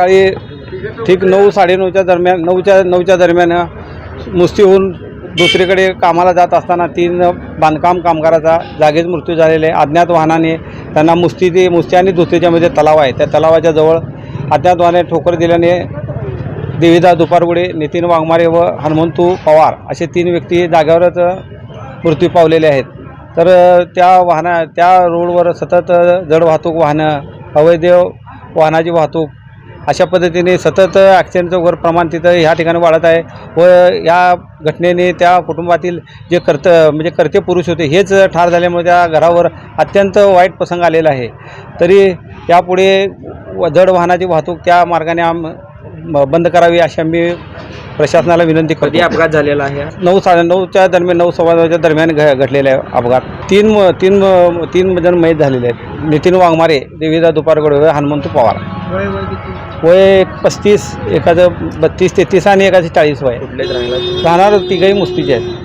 सकाळी ठीक नऊ साडेनऊच्या दरम्यान नऊच्या नऊच्या दरम्यान मुस्ती होऊन दुसरीकडे कामाला जात असताना तीन बांधकाम कामगाराचा जागीच मृत्यू झालेला आहे. अज्ञात वाहनाने त्यांना मुस्ती ते मुस्ती आणि दुसरीच्यामध्ये तलाव आहे. त्या तलावाच्या जवळ अज्ञात वाहनाने ठोकर दिल्याने देवीदा दुपारगुडे नितीन वाघमारे व हनुमंतू पवार असे तीन व्यक्ती जाग्यावरच मृत्यू पावलेले आहेत. तर त्या वाहना त्या रोडवर सतत जड वाहतूक वाहनं अवैध वाहनाची वाहतूक अशा पद्धतीने सतत ॲक्सिडेंटचं वगैरे प्रमाण तिथं ह्या ठिकाणी वाढत आहे व या घटनेने त्या कुटुंबातील जे कर्त म्हणजे कर्ते पुरुष होते हेच ठार झाल्यामुळे त्या घरावर अत्यंत वाईट प्रसंग आलेला आहे. तरी यापुढे व जड वाहनाची वाहतूक त्या मार्गाने आम बंद करावी अशी आम्ही प्रशासनाला विनंती कधी अपघात झालेला आहे नऊ साडे नऊच्या दरम्यान नऊ सव्वा नऊच्या दरम्यान घ घडलेला आहे अपघात. तीन म- तीन म- तीन जण मयत झालेले आहेत. नितीन वाघमारे देवीदा दुपारगड हनुमंत पवार. वय एक पस्तीस एखादं बत्तीस तेहतीस आणि एखादं चाळीस वय. कुठलेच राहिला राहणार तिघही मुस्तीचे आहेत.